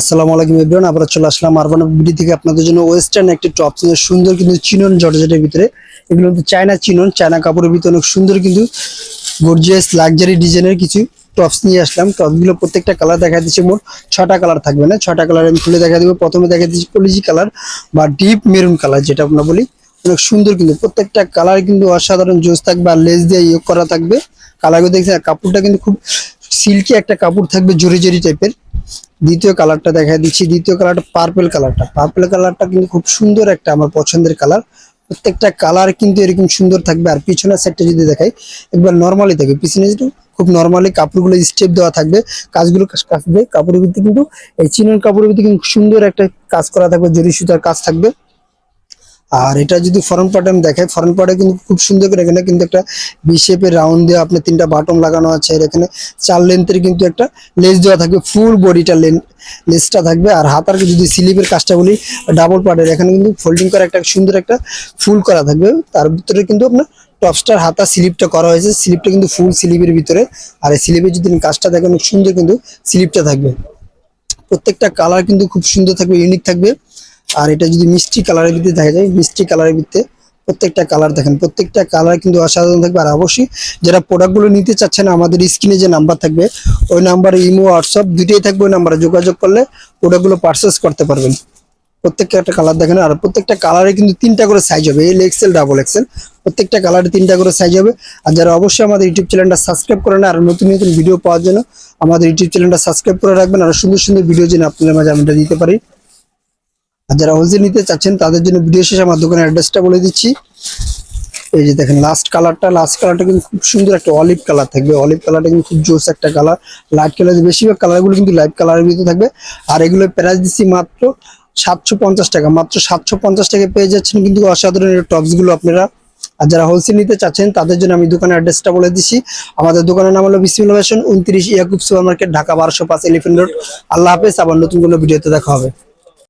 আসসালামু আলাইকুম এভরিওয়ান আবার চলে আসলাম আরবান বিডি থেকে আপনাদের জন্য ওয়েস্টার্ন একটি টপ সুন্দর কিন্তু চিনন জর্জেটের ভিতরে। এগুলো কিন্তু চায়না চিনন চায়না কাপড়ের ভিতরে অনেক সুন্দর কিন্তু গর্জিয়াস লাক্সারি ডিজাইনের কিছু টপস নিয়ে আসলাম। টপসগুলো প্রত্যেকটা কালার দেখা দিচ্ছে, মোট ছটা কালার থাকবে না। ছটা কালার আমি খুলে দেখা দেবো। প্রথমে দেখা দিচ্ছি কলিজি কালার বা ডিপ মেরুন কালার যেটা আমরা বলি। অনেক সুন্দর কিন্তু প্রত্যেকটা কালার কিন্তু অসাধারণ জোস থাকবে আর লেস দিয়ে ইয়ে করা থাকবে। কালারগুলো দেখছি কাপড়টা কিন্তু খুব সিল্কি একটা কাপড় থাকবে জরি জরি টাইপের। দ্বিতীয় কালারটা দেখা দিচ্ছি। দ্বিতীয় কালারটা পার্পল কালারটা। পার্পল কালারটা কিন্তু খুব সুন্দর একটা আমার পছন্দের কালার। প্রত্যেকটা কালার কিন্তু এরকম সুন্দর থাকবে। আর পিছনের সাইডটা যদি দেখাই, একবার নর্মালি থাকবে পিছনে খুব নর্মালি কাপড়গুলো স্টেপ দেওয়া থাকবে, কাজগুলো কাজ- কাপড়ের ভিতরে কিন্তু এই চিনন কাপড়ের ভিতরে কিন্তু সুন্দর একটা কাজ করা থাকবে, জরি সুতার কাজ থাকবে। আর এটা যদি ফরন পার্টে আমি দেখাই ফরন পার্টে কিন্তু খুব সুন্দর করে এখানে কিন্তু একটা বি শেপের রাউন্ড দিয়ে আপনার তিনটা বাটন লাগানো আছে। আর এখানে চার লেন্থের কিন্তু একটা লেস দেওয়া থাকবে ফুল বডিটা লেন লেসটা থাকবে। আর হাতার যদি স্লিপের কাজটা বলি ডাবল পার্টের এখানে কিন্তু ফোল্ডিং করা একটা সুন্দর একটা ফুল করা থাকবে। তার ভিতরে কিন্তু আপনার টপস্টার হাতা স্লিপটা করা হয়েছে। স্লিপটা কিন্তু ফুল স্লিপের ভিতরে। আর এই স্লিপের যদি কাজটা দেখেন সুন্দর কিন্তু স্লিপটা থাকবে। প্রত্যেকটা কালার কিন্তু খুব সুন্দর থাকবে ইউনিক থাকবে। আর এটা যদি মিষ্টি কালারের ভিতরে দেখা যায়, মিষ্টি কালারের ভিতরে প্রত্যেকটা কালার দেখেন। প্রত্যেকটা কালার কিন্তু অসাধারণ থাকবে। আর অবশ্যই যারা প্রোডাক্টগুলো নিতে চাচ্ছেন, আমাদের স্ক্রিনে যে নাম্বার থাকবে, ওই নাম্বারে ইমো হোয়াটসঅ্যাপ দুটোই থাকবে। ওই নাম্বারে যোগাযোগ করলে প্রোডাক্টগুলো পারচেস করতে পারবেন। প্রত্যেকটা একটা কালার দেখেন। আর প্রত্যেকটা কালারে কিন্তু তিনটা করে সাইজ হবে। এল এক্সেল ডাবল এক্সেল প্রত্যেকটা কালারে তিনটা করে সাইজ হবে। আর যারা অবশ্যই আমাদের ইউটিউব চ্যানেলটা সাবস্ক্রাইব করে করেন আর নতুন নতুন ভিডিও পাওয়ার জন্য আমাদের ইউটিউব চ্যানেলটা সাবস্ক্রাইব করে রাখবেন। আর সুন্দর সুন্দর ভিডিও যেন আপনাদের মাঝে আমরা দিতে পারি। আর যারা হোলসেল নিতে চাচ্ছেন, তাদের জন্য ভিডিও শেষে আমার দোকানের অ্যাড্রেসটা বলে দিচ্ছি। এই যে দেখেন লাস্ট কালারটা লাস্ট কালারটা কিন্তু খুব সুন্দর একটা অলিভ কালার থাকবে। অলিভ কালারটা কিন্তু খুব জোস একটা কালার লাইট কালার বেশিরভাগ কালারগুলো কিন্তু লাইট কালারের ভিতরে থাকবে। আর এগুলো প্রাইস দিচ্ছি মাত্র সাতশো পঞ্চাশ টাকা। মাত্র সাতশো পঞ্চাশ টাকা পেয়ে যাচ্ছেন কিন্তু অসাধারণ টপসগুলো আপনারা। আর যারা হোলসেল নিতে চাচ্ছেন, তাদের জন্য আমি দোকানের অ্যাড্রেসটা বলে দিচ্ছি। আমাদের দোকানের নাম হলো বিসমিল্লা ফ্যাশন উনত্রিশ ইয়াকুব সুপার মার্কেট ঢাকা বারোশো পাঁচ এলিফেন্ট রোড। আল্লাহ হাফেজ, আবার নতুন কোনো ভিডিওতে দেখা হবে।